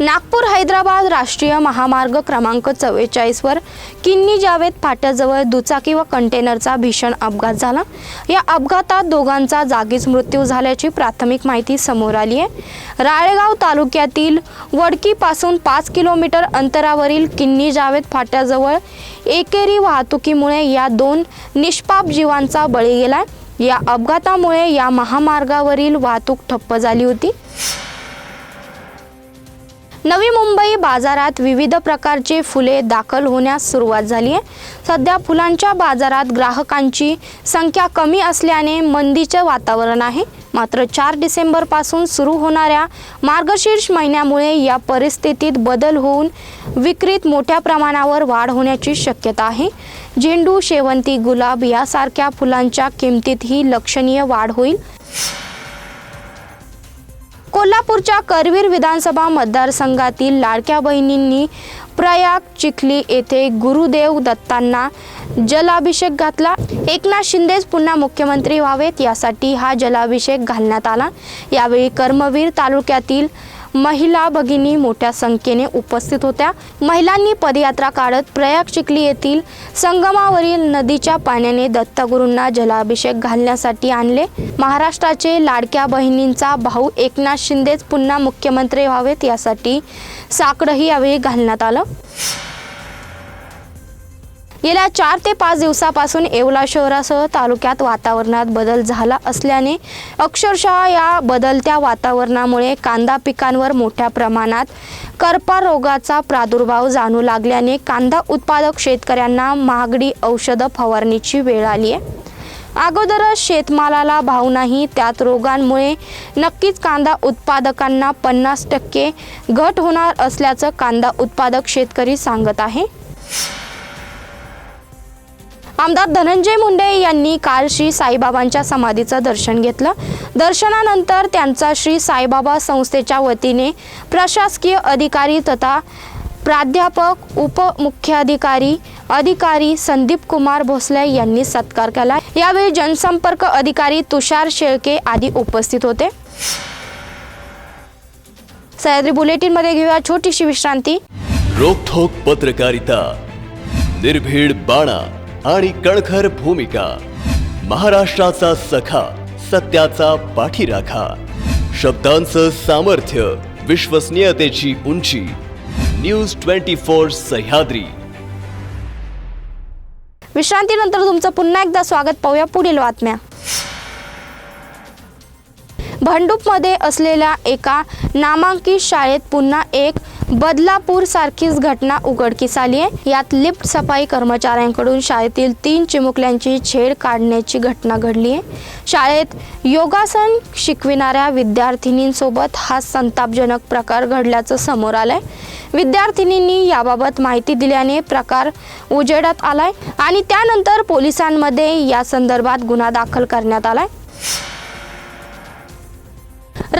नागपूर हैदराबाद राष्ट्रीय महामार्ग क्रमांक चव्वेचाळीसवर किन्नी जावेद फाट्याजवळ दुचाकी व कंटेनरचा भीषण अपघात झाला. या अपघातात दोघांचा जागीच मृत्यू झाल्याची प्राथमिक माहिती समोर आली आहे राळेगाव तालुक्यातील वडकीपासून पाच किलोमीटर अंतरावरील किन्नी जावेद फाट्याजवळ एकेरी वाहतुकीमुळे या दोन निष्पाप जीवांचा बळी गेला या अपघातामुळे या महामार्गावरील वाहतूक ठप्प झाली होती. नवी मुंबई बाजारात विविध प्रकारचे फुले दाखल होण्यास सुरुवात झाली आहे. सध्या फुलांच्या बाजारात ग्राहकांची संख्या कमी असल्याने मंदीचे वातावरण आहे. मात्र चार डिसेंबरपासून सुरू होणाऱ्या मार्गशीर्ष महिन्यामुळे या परिस्थितीत बदल होऊन विक्रीत मोठ्या प्रमाणावर वाढ होण्याची शक्यता आहे. झेंडू शेवंती गुलाब यासारख्या फुलांच्या किमतीतही लक्षणीय वाढ होईल. कोल्हापूरच्या करवीर विधानसभा मतदारसंघातील लाडक्या बहिणींनी प्रयाग चिखली येथे गुरुदेव दत्तांना जलाभिषेक घातला. एकनाथ शिंदेच पुन्हा मुख्यमंत्री व्हावेत यासाठी हा जलाभिषेक घालण्यात आला. यावेळी कर्मवीर तालुक्यातील महिला भगिनी मोठ्या संख्येने उपस्थित होत्या. महिलांनी पदयात्रा काढत प्रयाग चिखली येथील संगमावरील नदीच्या पाण्याने दत्तगुरूंना जलाभिषेक घालण्यासाठी आणले. महाराष्ट्राचे लाडक्या बहिणींचा भाऊ एकनाथ शिंदेच पुन्हा मुख्यमंत्री व्हावेत यासाठी साकडंही यावेळी घालण्यात आलं. गेल्या चार ते पाच दिवसापासून येवला शहरासह तालुक्यात वातावरणात बदल झाला असल्याने अक्षरशः या बदलत्या वातावरणामुळे कांदा पिकांवर मोठ्या प्रमाणात करपा रोगाचा प्रादुर्भाव जाणू लागल्याने कांदा उत्पादक शेतकऱ्यांना महागडी औषधं फवारणीची वेळ आली आहे. अगोदरच शेतमालाला भाव नाही त्यात रोगांमुळे नक्कीच कांदा उत्पादकांना पन्नास टक्के घट होणार असल्याचं कांदा उत्पादक शेतकरी सांगत आहे. आमदार धनंजय मुंडे यांनी काल श्री साईबाबांच्या समाधीचं दर्शन घेतलं. दर्शनानंतर त्यांचा श्री साईबाबा संस्थेच्या वतीने प्रशासकीय अधिकारी तथा प्राध्यापक उपमुख्याधिकारी अधिकारी संदीप कुमार भोसले यांनी सत्कार केला. यावेळी जनसंपर्क अधिकारी तुषार शेळके आदी उपस्थित होते. सह्याद्री बुलेटिनमध्ये घेऊया छोटीशी विश्रांती. रोखोक पत्रकारिता. निर्भीड बाणा. आणि कणखर भूमिका. महाराष्ट्राचा सखा सत्याचा पाठीराखा. शब्दांचं सामर्थ्य विश्वसनीयतेची उंची. News twenty four Sahyadri. विश्रांतीनंतर तुमचं पुन्हा एकदा स्वागत पाहूया पुढील बातम्या. भांडूपमध्ये असलेल्या एका नामांकित शाळेत पुन्हा एक बदलापूर सारखीच घटना उघडकीस आली आहे. यात लिफ्ट सफाई कर्मचाऱ्यांकडून शाळेतील तीन चिमुकल्यांची छेड काढण्याची घटना घडली आहे. शाळेत योगासन शिकविणाऱ्या विद्यार्थिनींसोबत हा संतापजनक प्रकार घडल्याचं समोर आलंय. विद्यार्थिनींनी याबाबत माहिती दिल्याने प्रकार उजेडात आलाय आणि त्यानंतर पोलिसांमध्ये या संदर्भात गुन्हा दाखल करण्यात आलाय.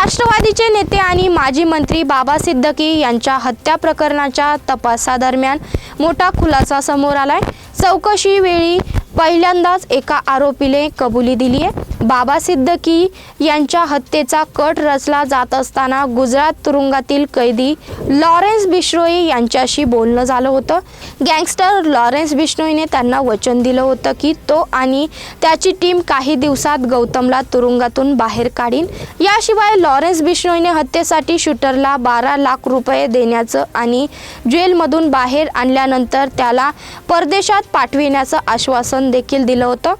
राष्ट्रवादीचे नेते आणि माजी मंत्री बाबा सिद्दकी यांच्या हत्या प्रकरणाच्या तपासादरम्यान मोठा खुलासा समोर आलाय. चौकशीवेळी पहिल्यांदाच एका आरोपीने कबुली दिली आहे बाबा सिद्दकी यांच्या हत्येचा कट रचला जात असताना गुजरात तुरुंगातील कैदी लॉरेन्स बिश्नोई यांच्याशी बोलणं झालं होतं. गँगस्टर लॉरेन्स बिश्नोईने त्यांना वचन दिलं होतं की तो आणि त्याची टीम काही दिवसात गौतमला तुरुंगातून बाहेर काढीन. याशिवाय लॉरेन्स बिश्नोईने हत्येसाठी शूटरला बारा लाख रुपये देण्याचं आणि जेलमधून बाहेर आणल्यानंतर त्याला परदेशात पाठविण्याचं आश्वासन देखील दिलं होतं.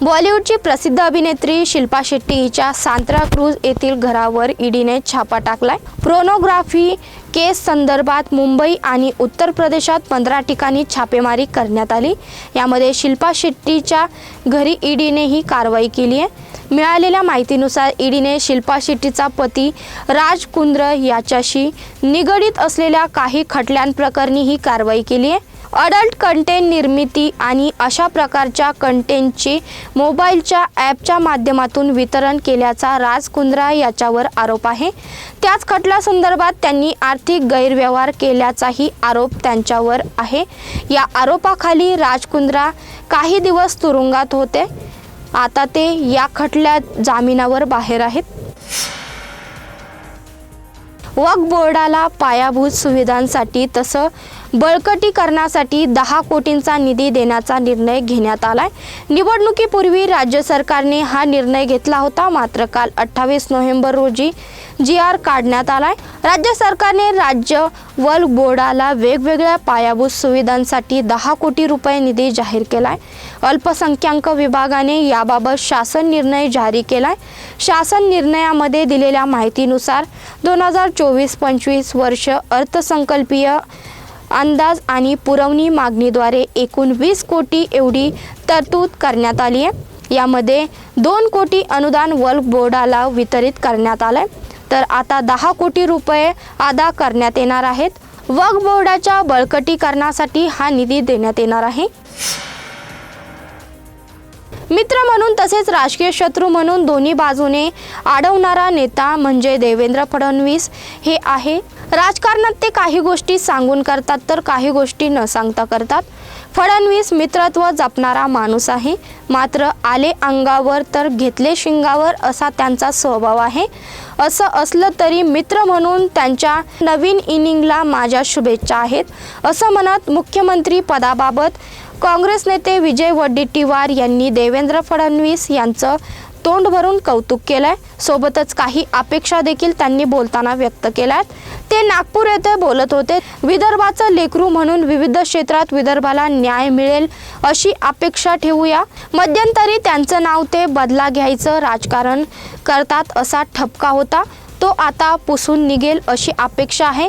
बॉलिवूडची प्रसिद्ध अभिनेत्री शिल्पा शेट्टी हिच्या सांत्रा क्रूज येथील घरावर ईडीने छापा टाकलाय. प्रोनोग्राफी केस संदर्भात मुंबई आणि उत्तर प्रदेशात पंधरा ठिकाणी छापेमारी करण्यात आली. यामध्ये शिल्पा शेट्टीच्या घरी ईडीने ही कारवाई केली आहे मिळालेल्या माहितीनुसार ईडीने शिल्पा शेट्टीचा पती राज कुंद्र याच्याशी निगडीत असलेल्या काही खटल्यांप्रकरणी ही कारवाई केली आहे अडल्ट कंटेंट निर्मिती आणि अशा प्रकारच्या कंटेंटचे मोबाईलच्या ॲपच्या माध्यमातून वितरण केल्याचा राज कुंद्रा याच्यावर आरोप आहे. त्याच खटल्यासंदर्भात त्यांनी आर्थिक गैरव्यवहार केल्याचाही आरोप त्यांच्यावर आहे. या आरोपाखाली राज कुंद्रा काही दिवस तुरुंगात होते. आता ते या खटल्यात जामिनावर बाहेर आहेत. वक्फ बोर्डाला पायाभूत सुविधांसाठी तसं बळकटीकरणासाठी दहा कोटींचा निधी देण्याचा निर्णय घेण्यात आलाय. निवडणुकीपूर्वी राज्य सरकारने हा निर्णय घेतला होता. मात्र काल अठ्ठावीस नोव्हेंबर रोजी जी आर काढण्यात आलाय. राज्य सरकारने राज्य वल बोर्डाला वेगवेगळ्या पायाभूत सुविधांसाठी दहा कोटी रुपये निधी जाहीर केलाय. अल्पसंख्याक विभागाने याबाबत शासन निर्णय जारी केलाय. शासन निर्णयामध्ये दिलेल्या माहितीनुसार दोन हजार चोवीस पंचवीस वर्ष अर्थसंकल्पीय अंदाज आणि पुरवणी मागणीद्वारे एकूण वीस कोटी एवढी तरतूद करण्यात आली आहे. यामध्ये दोन कोटी अनुदान वल्फ बोर्डाला वितरित करण्यात आलं तर आता दहा कोटी रुपये अदा करण्यात येणार आहेत. वक्फ बोर्डाच्या बळकटीकरणासाठी हा निधी देण्यात येणार आहे. मित्र म्हणून तसेच राजकीय शत्रू म्हणून दोन्ही बाजूने अडवणारा नेता म्हणजे देवेंद्र फडणवीस हे आहे. राजकारणात ते काही गोष्टी सांगून करतात तर काही गोष्टी न सांगता करतात. फडणवीस मित्रत्व जपणारा माणूस आहे. मात्र आले अंगावर तर घेतले शिंगावर असा त्यांचा स्वभाव आहे. असं असलं तरी मित्र म्हणून त्यांच्या नवीन इनिंगला माझ्या शुभेच्छा आहेत. असं म्हणत मुख्यमंत्री पदाबाबत काँग्रेस नेते विजय वडेट्टीवार यांनी देवेंद्र फडणवीस यांचं तोंड भरून कौतुक केलंय. सोबतच काही अपेक्षा देखील त्यांनी बोलताना व्यक्त केल्यात. ते नागपूर येथे बोलत होते विदर्भाचं लेकरू म्हणून विविध क्षेत्रात विदर्भाला न्याय मिळेल अशी अपेक्षा ठेवूया. मध्यंतरी त्यांचं नाव ते बदला घ्यायचं राजकारण करतात असा ठपका होता. तो आता पुसून निघेल अशी अपेक्षा आहे.